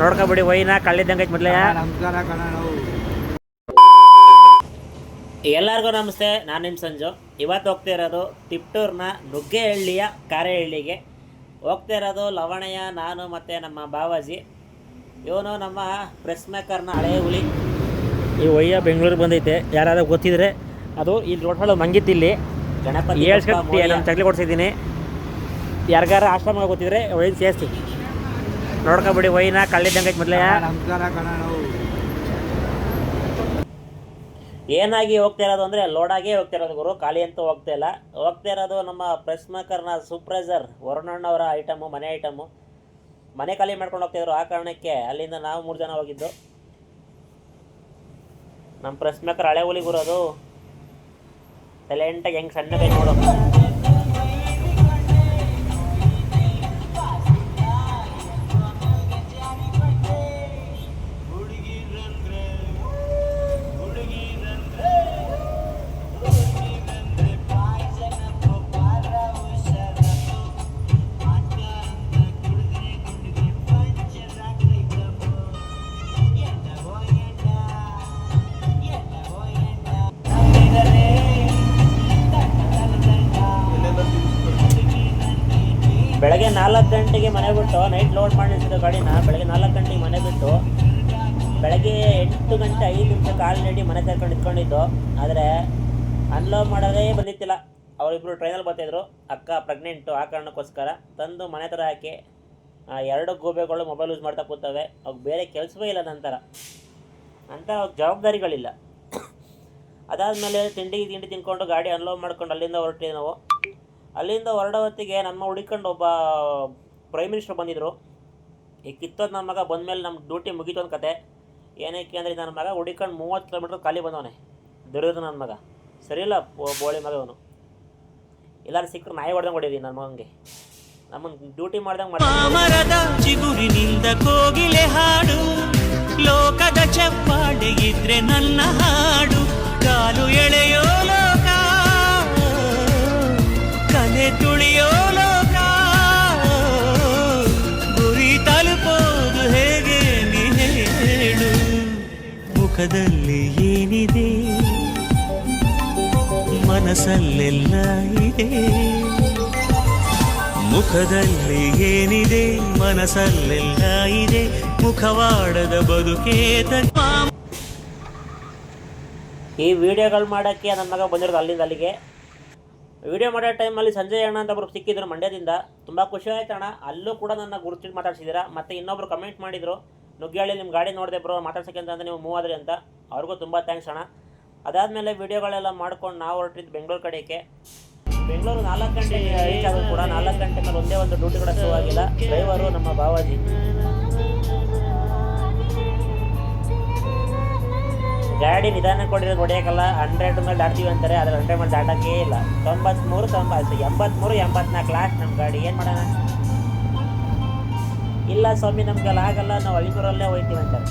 ನೋಡ್ಕೊಬಿಡಿ ವೈನ ಕಳ್ಳಿದ್ದಂಗೆ ಐತೆ ಮೊದಲೇ. ಎಲ್ಲರಿಗೂ ನಮಸ್ತೆ ನಾನು ನಿಮ್ಮ ಸಂಜು. ಇವತ್ತು ಹೋಗ್ತಾ ಇರೋದು ತಿಪ್ಟೂರ್ನ ನುಗ್ಗೆಹಳ್ಳಿಯ ಕಾರೆಹಳ್ಳಿಗೆ. ಹೋಗ್ತಾ ಇರೋದು ಲವಣಯ್ಯ ನಾನು ಮತ್ತು ನಮ್ಮ ಬಾವಾಜಿ. ಇವನು ನಮ್ಮ ಪ್ರೆಸ್ ಮೇಕರ್ನ ಹಳೆಯ ಹುಲಿ. ಈ ಒಯ್ಯ ಬೆಂಗಳೂರಿಗೆ ಬಂದೈತೆ ಯಾರಾದ್ರೂ ಗೊತ್ತಿದ್ರೆ ಅದು ಇಲ್ಲಿ ರೋಟ್ಗಳು ಮಂಗಿತ್ತಿಲ್ಲಿ ಗಣಪತಿ ನಾನು ಚಕ್ಲಿ ಕೊಡ್ಸಿದ್ದೀನಿ. ಯಾರಿಗಾರ ಆಶ್ರಮ ಗೊತ್ತಿದ್ರೆ ಒಯ್ಯ ಸೇರಿಸಿ. ನೋಡ್ಕೊಬಿಡಿ ವೈನ ಕಳ್ಳಿದ್ದಂಗೆ ಮೊದಲೇ. ಏನಾಗಿ ಹೋಗ್ತಾ ಇರೋದು ಅಂದರೆ, ಲೋಡಾಗೇ ಹೋಗ್ತಾ ಇರೋದು ಗುರು, ಖಾಲಿ ಅಂತೂ ಹೋಗ್ತಾ ಇಲ್ಲ. ಹೋಗ್ತಾ ಇರೋದು ನಮ್ಮ ಪ್ರೆಸ್ ಮೇಕರ್ನ ಸೂಪ್ರೈಸರ್ ವರುಣಣ್ಣವರ ಐಟಮು ಮನೆ ಐಟಮು ಮನೆ ಖಾಲಿ ಮಾಡ್ಕೊಂಡು ಹೋಗ್ತಿದ್ರು ಆ ಕಾರಣಕ್ಕೆ ಅಲ್ಲಿಂದ ನಾವು ಮೂರು ಜನ ಹೋಗಿದ್ದು. ನಮ್ಮ ಪ್ರೆಸ್ ಮೇಕರ್ ಹಳೆ ಹುಲಿ ಗುರು ಅದು. ಸೈಲೆಂಟಾಗಿ ಹೆಂಗೆ ಸಣ್ಣಗೆ ನೋಡು. ನಾಲ್ಕು ಗಂಟೆಗೆ ಮನೆ ಬಿಟ್ಟು ನೈಟ್ ಲೋಡ್ ಮಾಡಿ ನಿಲ್ಸಿದ್ದು ಗಾಡಿನ ಬೆಳಗ್ಗೆ ನಾಲ್ಕು ಗಂಟೆಗೆ ಮನೆ ಬಿಟ್ಟು ಬೆಳಗ್ಗೆ ಎಂಟು ಗಂಟೆ ಐದು ನಿಮಿಷ ಕಾಲು ನಡಿ ಮನೆ ಸೇರ್ಕೊಂಡು ಇಟ್ಕೊಂಡಿದ್ದು ಆದರೆ ಅನ್ಲೋಡ್ ಮಾಡೋದೇ ಬಂದಿತ್ತಿಲ್ಲ. ಅವರಿಬ್ಬರು ಟ್ರೈನಲ್ಲಿ ಬರ್ತಾಯಿದ್ರು ಅಕ್ಕ ಪ್ರೆಗ್ನೆಂಟು ಆ ಕಾರಣಕ್ಕೋಸ್ಕರ ತಂದು ಮನೆ ಥರ ಹಾಕಿ ಎರಡು ಗೂಬೆಗಳು ಮೊಬೈಲ್ ಯೂಸ್ ಮಾಡ್ತಾ ಕೂತವೆ. ಅವ್ರಿಗೆ ಬೇರೆ ಕೆಲಸವೇ ಇಲ್ಲ ನಂತರ ಅಂತ ಅವ್ರಿಗೆ ಜವಾಬ್ದಾರಿಗಳಿಲ್ಲ. ಅದಾದಮೇಲೆ ತಿಂಡಿ ತಿಂಡಿ ತಿನ್ಕೊಂಡು ಗಾಡಿ ಅನ್ಲೋಡ್ ಮಾಡ್ಕೊಂಡು ಅಲ್ಲಿಂದ ಹೊರಟ್ವಿ ನಾವು. ಅಲ್ಲಿಂದ ಹೊರಡೋ ಹೊತ್ತಿಗೆ ನಮ್ಮ ಹುಡುಕೊಂಡು ಒಬ್ಬ ಪ್ರೈಮ್ ಮಿನಿಸ್ಟರ್ ಬಂದಿದ್ದರು ಈ ಕಿತ್ತೋದು ನನ್ನ ಮಗ ಬಂದಮೇಲೆ ನಮ್ಮ ಡ್ಯೂಟಿ ಮುಗೀತು ಅಂತ ಕತೆ ಏನಕ್ಕೆ ಅಂದರೆ ನನ್ನ ಮಗ ಹುಡುಕೊಂಡು ಮೂವತ್ತು ಕಿಲೋಮೀಟ್ರ್ ಖಾಲಿ ಬಂದವನೆ. ದುರ್ಯೋಧನ ನನ್ನ ಮಗ. ಸರಿ ಇಲ್ಲ ಬೋಳಿ ಮಗ ಅವನು ಎಲ್ಲರೂ ಸಿಕ್ಕರು ನಾಯಿ ಹೊಡೆದಂಗೆ ಹೊಡಿದೀನಿ ನನ್ನ ಮಗನಿಗೆ. ನಮ್ಮನ್ನು ಡ್ಯೂಟಿ ಮಾಡ್ದಂಗೆ ಮಾಡಿ ಚಿಗುರಿನಿಂದ ಕೋಗಿಲೆ ಹಾಡು. ಲೋಕದ ಚಪ್ಪಾಳೆ ಇದ್ರೆ ನನ್ನ ತುಳಿಯೋ ಲೋಕ ಗುರಿ ತಲುಪೋದು ಹೇಗೆ ನೀ ಹೇಳು ಮುಖದಲ್ಲಿ ಏನಿದೆ ಮನಸ್ಸಲ್ಲೆಲ್ಲ ಇದೆ ಮುಖದಲ್ಲಿ ಏನಿದೆ ಮನಸ್ಸಲ್ಲೆಲ್ಲ ಇದೆ ಮುಖವಾಡದ ಬದುಕೇತ ಈ ವಿಡಿಯೋಗಳು ಮಾಡೋಕ್ಕೆ ನನ್ನ ಮಗ ಬಂದಿರೋದು ಅಲ್ಲಿಂದ ಅಲ್ಲಿಗೆ. ವಿಡಿಯೋ ಮಾಡೋ ಟೈಮಲ್ಲಿ ಸಂಜಯ್ ಅಣ್ಣ ಅಂತ ಒಬ್ಬರು ಸಿಕ್ಕಿದ್ರು ಮಂಡ್ಯದಿಂದ. ತುಂಬ ಖುಷಿ ಆಯ್ತು ಅಣ್ಣ. ಅಲ್ಲೂ ಕೂಡ ನನ್ನ ಗುರುತಿಟ್ಟು ಮಾತಾಡ್ಸಿದ್ದೀರಾ? ಮತ್ತು ಇನ್ನೊಬ್ರು ಕಮೆಂಟ್ ಮಾಡಿದರು, ನುಗ್ಗಿಹಳ್ಳಿ ನಿಮ್ಮ ಗಾಡಿ ನೋಡಿದೆ ಬ್ರೋ ಮಾತಾಡ್ಸೋಕೆ ಅಂತ ನೀವು ಮೂವ್ ಆದ್ರಿ ಅಂತ. ಅವ್ರಿಗೂ ತುಂಬ ಥ್ಯಾಂಕ್ಸ್ ಅಣ್ಣ. ಅದಾದಮೇಲೆ ವಿಡಿಯೋಗಳೆಲ್ಲ ಮಾಡ್ಕೊಂಡು ನಾವು ಹೊರಟಿದ್ದು ಬೆಂಗಳೂರು ಕಡೆಗೆ. ಬೆಂಗಳೂರು ನಾಲ್ಕು ಗಂಟೆ ರೀಚ್ ಆದರೂ ಕೂಡ ನಾಲ್ಕು ಗಂಟೆ ಮೇಲೆ ಒಂದೇ ಒಂದು ಡ್ಯೂಟಿ ಕೂಡ ಶುರು ಆಗಿಲ್ಲ. ಡ್ರೈವರು ನಮ್ಮ ಬಾವಾಜಿ. ಗಾಡಿ ನಿಧಾನ ಕೊಡಿರೋದು ಹೊಡೆಯೋಕ್ಕಲ್ಲ ಹಂಡ್ರೆಡ್ ಮೇಲೆ ದಾಟ್ತೀವಿ ಅಂತಾರೆ, ಆದರೆ ಹಂಡ್ರೆಡ್ ಮೇಲೆ ದಾಟೋಕ್ಕೇ ಇಲ್ಲ. ತೊಂಬತ್ಮೂರು, ತೊಂಬತ್ತು, ಎಂಬತ್ಮೂರು, ಎಂಬತ್ನಾಲ್ಕು ಲಾಸ್ಟ್ ನಮ್ಮ ಗಾಡಿ. ಏನು ಮಾಡೋಣ? ಇಲ್ಲ ಸ್ವಾಮಿ, ನಮ್ಗೆಲ್ಲ ಆಗಲ್ಲ, ನಾವು ಹಳ್ಳಿಪುರಲ್ಲೇ ಹೋಯ್ತೀವಿ ಅಂತಾರೆ.